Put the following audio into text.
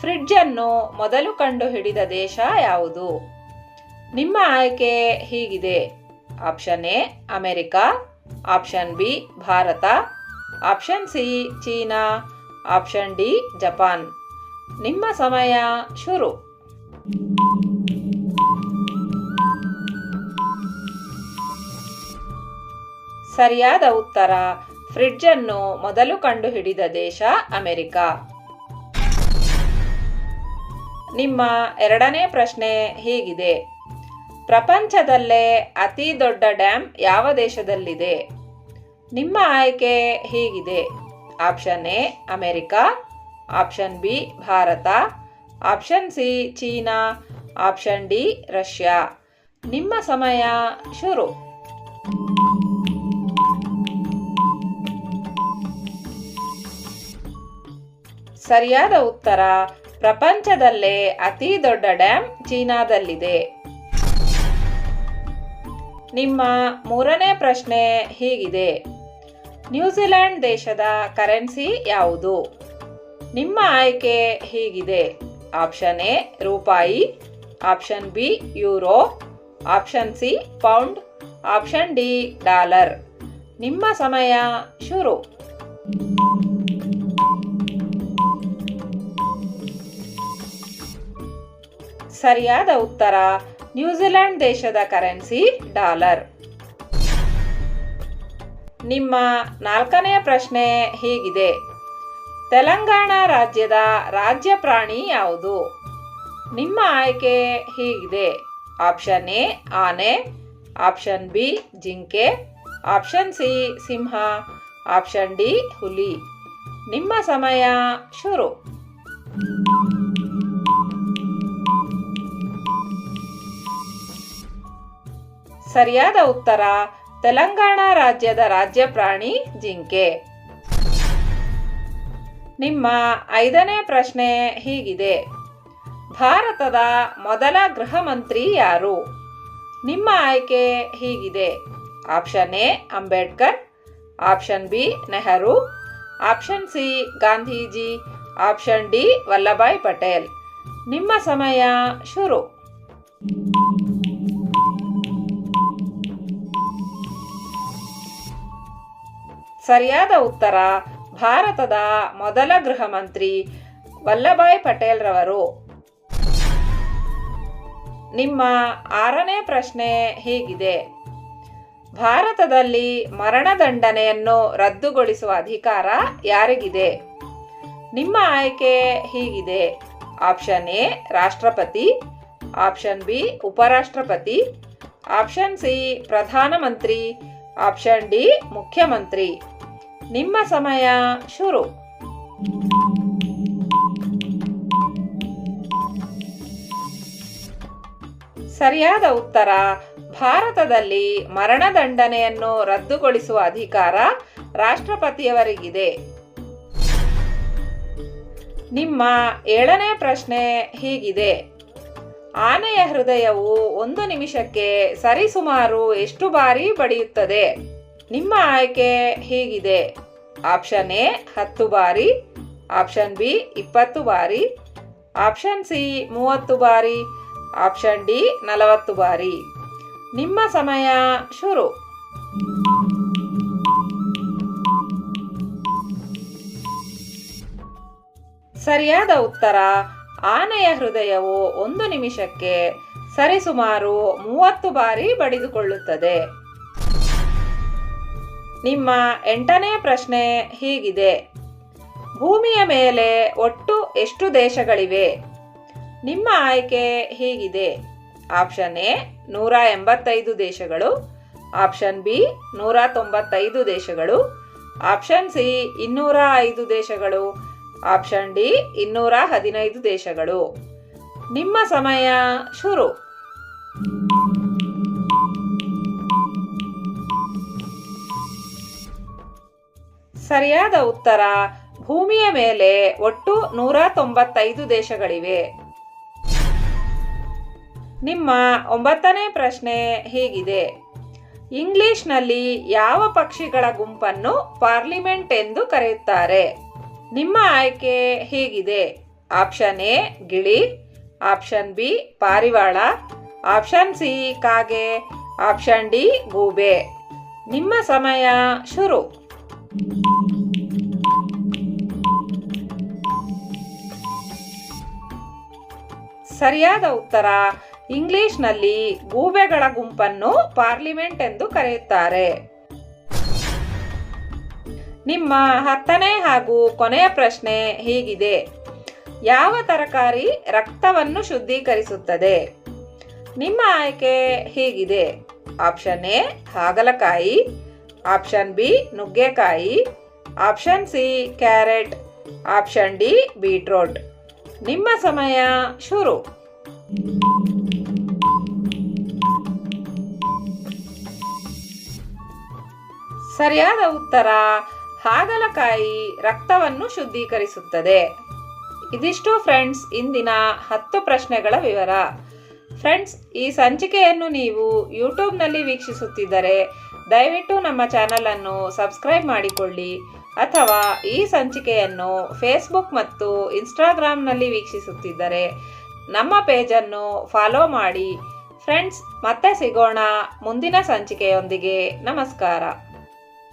Fridge ಅನ್ನು ಮೊದಲು ಕಂಡುಹಿಡಿದ ದೇಶ ಯಾವುದು? ನಿಮ್ಮ ಆಯ್ಕೆ ಹೀಗಿದೆ. Option A, America. Option B, Bharat. Option C, China. Option D, Japan. ನಿಮ್ಮ ಸಮಯ ಶುರು. ಸರಿಯಾದ ಉತ್ತರ ಫ್ರಿಡ್ಜ್ ಅನ್ನು ಮೊದಲು ಕಂಡುಹಿಡಿದ ದೇಶ ಅಮೆರಿಕ. ನಿಮ್ಮ ಎರಡನೇ ಪ್ರಶ್ನೆ ಹೀಗಿದೆ. ಪ್ರಪಂಚದಲ್ಲೇ ಅತಿ ದೊಡ್ಡ ಡ್ಯಾಮ್ ಯಾವ ದೇಶದಲ್ಲಿದೆ? ನಿಮ್ಮ ಆಯ್ಕೆ ಹೀಗಿದೆ. Option A, America. Option B, Bharat. Option C, China. Option D, Russia. ನಿಮ್ಮ ಸಮಯ ಶುರು. ಸರಿಯಾದ ಉತ್ತರ ಪ್ರಪಂಚದಲ್ಲೇ ಅತಿ ದೊಡ್ಡ ಡ್ಯಾಮ್ ಚೀನಾದಲ್ಲಿದೆ. ನಿಮ್ಮ ಮೂರನೇ ಪ್ರಶ್ನೆ ಹೀಗಿದೆ. ನ್ಯೂಜಿಲೆಂಡ್ ದೇಶದ ಕರೆನ್ಸಿ ಯಾವುದು? ನಿಮ್ಮ ಆಯ್ಕೆ ಹೀಗಿದೆ. ಆಪ್ಷನ್ ಎ, ರೂಪಾಯಿ. Option B, euro. Option C, pound. Option D, dollar. ನಿಮ್ಮ ಸಮಯ ಶುರು. ಸರಿಯಾದ ಉತ್ತರ ನ್ಯೂಜಿಲೆಂಡ್ ದೇಶದ ಕರೆನ್ಸಿ ಡಾಲರ್. ನಿಮ್ಮ ನಾಲ್ಕನೆಯ ಪ್ರಶ್ನೆ ಹೀಗಿದೆ. ತೆಲಂಗಾಣ ರಾಜ್ಯದ ರಾಜ್ಯ ಪ್ರಾಣಿ ಯಾವುದು? ನಿಮ್ಮ ಆಯ್ಕೆ ಹೀಗಿದೆ. ಆಪ್ಷನ್ ಎ, ಆನೆ, ಆಪ್ಷನ್ ಬಿ, ಜಿಂಕೆ, ಆಪ್ಷನ್ ಸಿ, ಸಿಂಹ, ಆಪ್ಷನ್ ಡಿ, ಹುಲಿ. ನಿಮ್ಮ ಸಮಯ ಶುರು. ಸರಿಯಾದ ಉತ್ತರ, ತೆಲಂಗಾಣ ರಾಜ್ಯದ ರಾಜ್ಯ ಪ್ರಾಣಿ ಜಿಂಕೆ. ನಿಮ್ಮ ಐದನೇ ಪ್ರಶ್ನೆ ಹೀಗಿದೆ. ಭಾರತದ ಮೊದಲ ಗೃಹ ಮಂತ್ರಿ ಯಾರು? ನಿಮ್ಮ ಆಯ್ಕೆ ಹೀಗಿದೆ. Option A, Ambedkar. Option B, Nehru. Option C, Gandhiji. Option D, Vallabhbhai Patel. ನಿಮ್ಮ ಸಮಯ ಶುರು. ಸರಿಯಾದ ಉತ್ತರ, ಭಾರತದ ಮೊದಲ ಗೃಹ ಮಂತ್ರಿ ವಲ್ಲಭಾಯ್ ಪಟೇಲ್ ರವರು ನಿಮ್ಮ ಆರನೇ ಪ್ರಶ್ನೆ ಹೀಗಿದೆ. ಭಾರತದಲ್ಲಿ ಮರಣದಂಡನೆಯನ್ನು ರದ್ದುಗೊಳಿಸುವ ಅಧಿಕಾರ ಯಾರಿಗಿದೆ? ನಿಮ್ಮ ಆಯ್ಕೆ ಹೀಗಿದೆ. ಆಪ್ಷನ್ ಎ, ರಾಷ್ಟ್ರಪತಿ. ಆಪ್ಷನ್ ಬಿ, ಉಪರಾಷ್ಟ್ರಪತಿ. ಆಪ್ಷನ್ ಸಿ, ಪ್ರಧಾನಮಂತ್ರಿ. ಆಪ್ಷನ್ ಡಿ, ಮುಖ್ಯಮಂತ್ರಿ. ನಿಮ್ಮ ಸಮಯ ಶುರು. ಸರಿಯಾದ ಉತ್ತರ, ಭಾರತದಲ್ಲಿ ಮರಣದಂಡನೆಯನ್ನು ರದ್ದುಗೊಳಿಸುವ ಅಧಿಕಾರ ರಾಷ್ಟ್ರಪತಿಯವರಿಗಿದೆ. ನಿಮ್ಮ ಏಳನೇ ಪ್ರಶ್ನೆ ಹೀಗಿದೆ. ಆನೆಯ ಹೃದಯವು ಒಂದು ನಿಮಿಷಕ್ಕೆ ಸರಿಸುಮಾರು ಎಷ್ಟು ಬಾರಿ ಬಡಿಯುತ್ತದೆ? ನಿಮ್ಮ ಆಯ್ಕೆ ಹೀಗಿದೆ. ಆಪ್ಷನ್ ಎ, ಹತ್ತು ಬಾರಿ. ಆಪ್ಷನ್ ಬಿ, ಇಪ್ಪತ್ತು ಬಾರಿ. ಆಪ್ಷನ್ ಸಿ, ಮೂವತ್ತು ಬಾರಿ. ಆಪ್ಷನ್ ಡಿ, ನಲವತ್ತು ಬಾರಿ. ನಿಮ್ಮ ಸಮಯ ಶುರು. ಸರಿಯಾದ ಉತ್ತರ, ಆನೆಯ ಹೃದಯವು ಒಂದು ನಿಮಿಷಕ್ಕೆ ಸರಿಸುಮಾರು ಮೂವತ್ತು ಬಾರಿ ಬಡಿದುಕೊಳ್ಳುತ್ತದೆ. ನಿಮ್ಮ ಎಂಟನೇ ಪ್ರಶ್ನೆ ಹೀಗಿದೆ. ಭೂಮಿಯ ಮೇಲೆ ಒಟ್ಟು ಎಷ್ಟು ದೇಶಗಳಿವೆ? ನಿಮ್ಮ ಆಯ್ಕೆ ಹೀಗಿದೆ. ಆಪ್ಷನ್ ಎ, ನೂರ ಎಂಬತ್ತೈದು ದೇಶಗಳು. ಆಪ್ಷನ್ ಬಿ, ನೂರ ತೊಂಬತ್ತೈದು ದೇಶಗಳು. ಆಪ್ಷನ್ ಸಿ, ಇನ್ನೂರ ಐದು ದೇಶಗಳು. ಆಪ್ಷನ್ ಡಿ, ಇನ್ನೂರ ಹದಿನೈದು ದೇಶಗಳು. ನಿಮ್ಮ ಸಮಯ ಶುರು. ಸರಿಯಾದ ಉತ್ತರ, ಭೂಮಿಯ ಮೇಲೆ ಒಟ್ಟು ನೂರ ತೊಂಬತ್ತೈದು ದೇಶಗಳಿವೆ. ನಿಮ್ಮ ಒಂಬತ್ತನೇ ಪ್ರಶ್ನೆ ಹೀಗಿದೆ. ಇಂಗ್ಲಿಷ್ನಲ್ಲಿ ಯಾವ ಪಕ್ಷಿಗಳ ಗುಂಪನ್ನು ಪಾರ್ಲಿಮೆಂಟ್ ಎಂದು ಕರೆಯುತ್ತಾರೆ? ನಿಮ್ಮ ಆಯ್ಕೆ ಹೀಗಿದೆ. ಆಪ್ಷನ್ ಎ, ಗಿಳಿ. ಆಪ್ಷನ್ ಬಿ, ಪಾರಿವಾಳ. ಆಪ್ಷನ್ ಸಿ, ಕಾಗೆ. ಆಪ್ಷನ್ ಡಿ, ಗೂಬೆ. ನಿಮ್ಮ ಸಮಯ ಶುರು. ಸರಿಯಾದ ಉತ್ತರ. ಇಂಗ್ಲಿಷ್ನಲ್ಲಿ ಗೂಬೆಗಳ ಗುಂಪನ್ನು ಪಾರ್ಲಿಮೆಂಟ್ ಎಂದು ಕರೆಯುತ್ತಾರೆ. ನಿಮ್ಮ ಹತ್ತನೇ ಹಾಗೂ ಕೊನೆಯ ಪ್ರಶ್ನೆ ಹೀಗಿದೆ. ಯಾವ ತರಕಾರಿ ರಕ್ತವನ್ನು ಶುದ್ಧೀಕರಿಸುತ್ತದೆ? ನಿಮ್ಮ ಆಯ್ಕೆ ಹೀಗಿದೆ. ಆಪ್ಷನ್ ಎ, ಹಾಗಲಕಾಯಿ. ಆಪ್ಷನ್ ಬಿ, ನುಗ್ಗೆಕಾಯಿ. Option C, carrot. Option D, beetroot. ನಿಮ್ಮ ಸಮಯ ಶುರು. ಸರಿಯಾದ ಉತ್ತರ, ಹಾಗಲಕಾಯಿ ರಕ್ತವನ್ನು ಶುದ್ಧೀಕರಿಸುತ್ತದೆ. ಇದಿಷ್ಟು ಫ್ರೆಂಡ್ಸ್, ಇಂದಿನ ಹತ್ತು ಪ್ರಶ್ನೆಗಳ ವಿವರ. ಫ್ರೆಂಡ್ಸ್, ಈ ಸಂಚಿಕೆಯನ್ನು ನೀವು ಯೂಟ್ಯೂಬ್ನಲ್ಲಿ ವೀಕ್ಷಿಸುತ್ತಿದ್ದರೆ ದಯವಿಟ್ಟು ನಮ್ಮ ಚಾನಲನ್ನು ಸಬ್ಸ್ಕ್ರೈಬ್ ಮಾಡಿಕೊಳ್ಳಿ. ಅಥವಾ ಈ ಸಂಚಿಕೆಯನ್ನು ಫೇಸ್ಬುಕ್ ಮತ್ತು ಇನ್ಸ್ಟಾಗ್ರಾಮ್ನಲ್ಲಿ ವೀಕ್ಷಿಸುತ್ತಿದ್ದರೆ ನಮ್ಮ ಪೇಜನ್ನು ಫಾಲೋ ಮಾಡಿ. ಫ್ರೆಂಡ್ಸ್ ಮತ್ತೆ ಸಿಗೋಣ ಮುಂದಿನ ಸಂಚಿಕೆಯೊಂದಿಗೆ. ನಮಸ್ಕಾರ.